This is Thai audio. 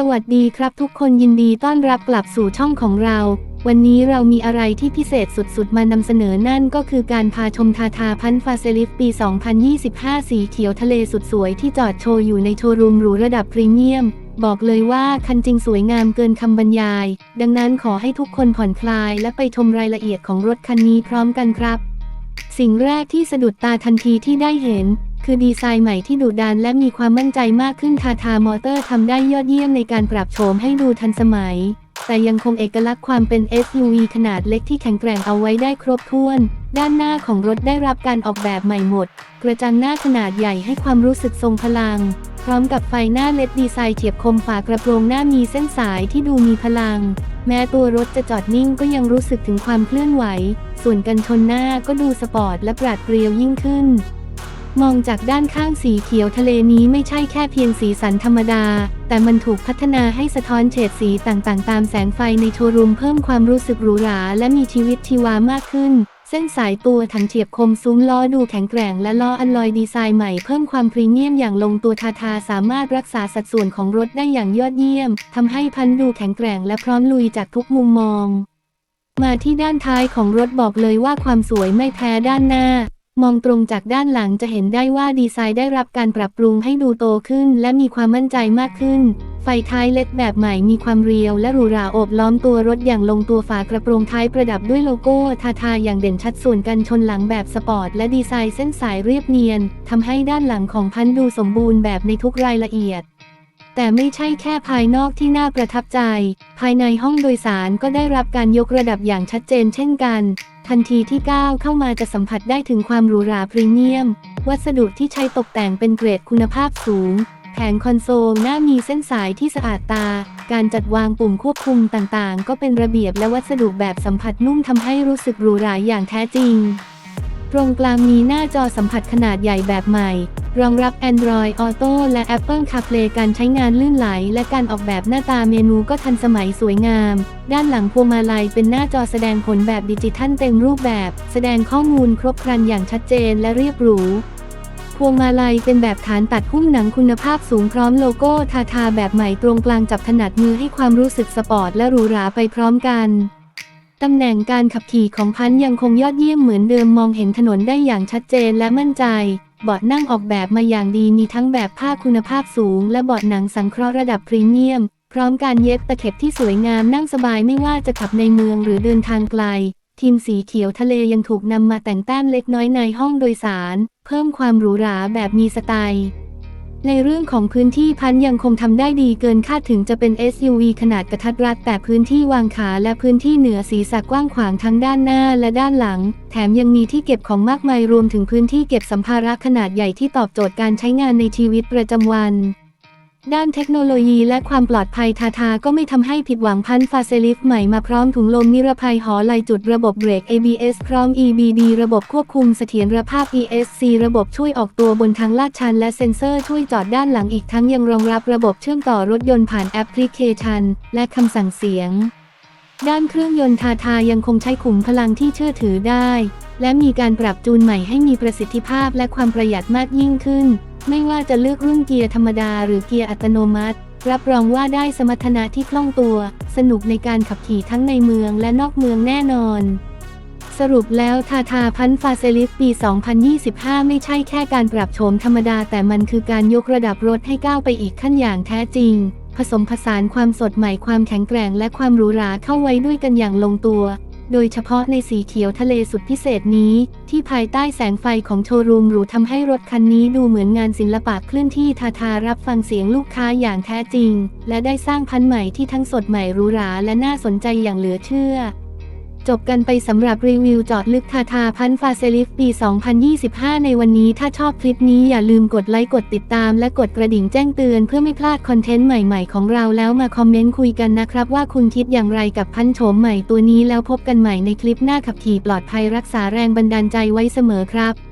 สวัสดีครับทุกคนยินดีต้อนรับกลับสู่ช่องของเรา วันนี้เรามีอะไรที่พิเศษสุดๆ มานำเสนอนั่นก็คือการพาชมทาทาพันฟาเซลิฟปี 2025 สีเขียวทะเลสุดสวยที่จอดโชว์อยู่ในโชว์รูมหรูระดับพรีเมียม บอกเลยว่าคันจริงสวยงามเกินคำบรรยาย ดังนั้นขอให้ทุกคนผ่อนคลายและไปชมรายละเอียดของรถคันนี้พร้อมกันครับ สิ่งแรกที่สะดุดตาทันทีที่ได้เห็น คือดีไซน์ใหม่ที่ดุดันและมีความมั่นใจมากขึ้นทาทามอเตอร์ทำได้ยอดเยี่ยมในการปรับโฉมให้ดูทันสมัย แต่ยังคงเอกลักษณ์ความเป็น SUV ขนาดเล็กที่แข็งแกร่งเอาไว้ได้ครบถ้วน ด้านหน้าของรถได้รับการออกแบบใหม่หมด กระจังหน้าขนาดใหญ่ให้ความรู้สึกทรงพลัง พร้อมกับไฟหน้าเล็ดดีไซน์เฉียบคมฝากระโปรงหน้ามีเส้นสายที่ดูมีพลัง แม้ตัวรถจะจอดนิ่งก็ยังรู้สึกถึงความเคลื่อนไหว ส่วนกันชนหน้าก็ดูสปอร์ตและปราดเปรียวยิ่งขึ้น มองจากด้านข้างสีเขียวทะเลนี้ไม่ใช่แค่เพียงสีสันธรรมดา แต่มันถูกพัฒนาให้สะท้อนเฉดสีต่างๆ ตามแสงไฟในโชว์รูมเพิ่มความรู้สึกหรูหราและมีชีวิตชีวามากขึ้น เส้นสายตัวถังเฉียบคมซุ้มล้อดูแข็งแกร่งและล้ออัลลอยดีไซน์ใหม่เพิ่มความพรีเมียมอย่างลงตัวทาทาสามารถรักษาสัดส่วนของรถได้อย่างยอดเยี่ยมทำให้พันดูแข็งแกร่งและพร้อมลุยจากทุกมุมมองมาที่ด้านท้ายของรถบอกเลยว่าความสวยไม่แพ้ด้านหน้า มองตรงจากด้านหลังจะเห็นได้ว่าดีไซน์ได้รับการปรับปรุงให้ดูโตขึ้น และมีความมั่นใจมากขึ้น ไฟท้ายเล็ดแบบใหม่มีความเรียว และหรูหราโอบล้อมตัวรถอย่างลงตัวฝากระโปรงท้ายประดับด้วยโลโก้ทาทาอย่างเด่นชัดส่วนกันชนหลังแบบสปอร์ตและดีไซน์เส้นสายเรียบเนียนทำให้ด้านหลังของพันดูสมบูรณ์แบบในทุกรายละเอียดแต่ไม่ใช่แค่ภายนอกที่น่าประทับใจ ภายในห้องโดยสารก็ได้รับการยกระดับอย่างชัดเจนเช่นกัน ทันทีที่ก้าวเข้ามาจะสัมผัสได้ถึงความหรูหราพรีเมียม วัสดุที่ใช้ตกแต่งเป็นเกรดคุณภาพสูง แผงคอนโซลหน้ามีเส้นสายที่สะอาดตา การจัดวางปุ่มควบคุมต่างๆ ก็เป็นระเบียบและวัสดุแบบสัมผัสนุ่มทำให้รู้สึกหรูหราอย่างแท้จริง ตรงกลางมีหน้าจอสัมผัสขนาดใหญ่แบบใหม่ รองรับ Android Auto และ Apple CarPlay การใช้งานลื่นไหล และการออกแบบหน้าตาเมนูก็ทันสมัยสวยงาม ด้านหลังพวงมาลัยเป็นหน้าจอแสดงผลแบบดิจิทัลเต็มรูปแบบ แสดงข้อมูลครบครันอย่างชัดเจนและเรียบหรูพวงมาลัยเป็นแบบฐานตัดหุ้มหนังคุณภาพสูงพร้อมโลโก้ทาทาแบบใหม่ตรงกลางจับถนัดมือให้ความรู้สึกสปอร์ตและหรูหราไปพร้อมกัน ตำแหน่งการขับขี่ของพันยังคงยอดเยี่ยมเหมือนเดิมมองเห็นถนนได้อย่างชัดเจนและมั่นใจ เบาะนั่งออกแบบมาอย่างดีมีทั้งแบบผ้าคุณภาพสูง และเบาะหนังสังเคราะห์ระดับพรีเมียม พร้อมการเย็บตะเข็บที่สวยงามนั่งสบายไม่ว่าจะขับในเมืองหรือเดินทางไกล ทีมสีเขียวทะเลยังถูกนำมาแต่งแต้มเล็กน้อยในห้องโดยสาร เพิ่มความหรูหราแบบมีสไตล์ ในเรื่องของพื้นที่พันยังคงทำได้ดีเกินคาดถึงจะเป็น SUV ขนาดกระทัดรัดแต่พื้นที่วางขาและพื้นที่เหนือศีรษะกว้างขวางทั้งด้านหน้าและด้านหลัง แถมยังมีที่เก็บของมากมายรวมถึงพื้นที่เก็บสัมภาระขนาดใหญ่ที่ตอบโจทย์การใช้งานในชีวิตประจำวัน ด้านเทคโนโลยีและความปลอดภัยทาทาก็ไม่ทำให้ผิดหวังพันฟาเซลิฟใหม่มาพร้อมถุงลมนิรภัยหอไหลจุดระบบเบรก ABS พร้อม EBD ระบบควบคุมเสถียรภาพ ESC ระบบช่วยออกตัวบนทางลาดชัน และเซ็นเซอร์ช่วยจอดด้านหลังอีกทั้งยังรองรับระบบเชื่อมต่อรถยนต์ผ่านแอปพลิเคชัน และคำสั่งเสียง ด้านเครื่องยนต์ทาทายังคงใช้ขุมพลังที่เชื่อถือได้ และมีการปรับจูนใหม่ให้มีประสิทธิภาพและความประหยัดมากยิ่งขึ้น ไม่ว่าจะเลือกรุ่นเกียร์ธรรมดาหรือเกียร์อัตโนมัติ รับรองว่าได้สมรรถนะที่คล่องตัว สนุกในการขับขี่ทั้งในเมืองและนอกเมืองแน่นอน สรุปแล้วทาทาพันฟาเซลิฟปี 2025 ไม่ใช่แค่การปรับโฉมธรรมดา แต่มันคือการยกระดับรถให้ก้าวไปอีกขั้นอย่างแท้จริง ผสมผสานความสดใหม่ความแข็งแกร่งและความหรูหราเข้าไว้ด้วยกันอย่างลงตัว โดยเฉพาะในสีเขียวทะเลสุดพิเศษนี้ ที่ภายใต้แสงไฟของโชว์รูมหรูทำให้รถคันนี้ดูเหมือนงานศิลปะเคลื่อนที่ทาทารับฟังเสียงลูกค้าอย่างแท้จริง และได้สร้างพันธุ์ใหม่ที่ทั้งสดใหม่หรูหราและน่าสนใจอย่างเหลือเชื่อ จบกันไปสำหรับรีวิวจอดลึกทาทาพันฟาเซลิฟปี 2025 ในวันนี้ถ้าชอบคลิปนี้อย่าลืมกดไลค์กดติดตามและกดกระดิ่งแจ้งเตือนเพื่อไม่พลาดคอนเทนต์ใหม่ๆของเราแล้วมาคอมเมนต์คุยกันนะครับว่าคุณคิดอย่างไรกับพันโฉมใหม่ตัวนี้แล้วพบกันใหม่ในคลิปหน้าขับขี่ปลอดภัยรักษาแรงบันดาลใจไว้เสมอครับ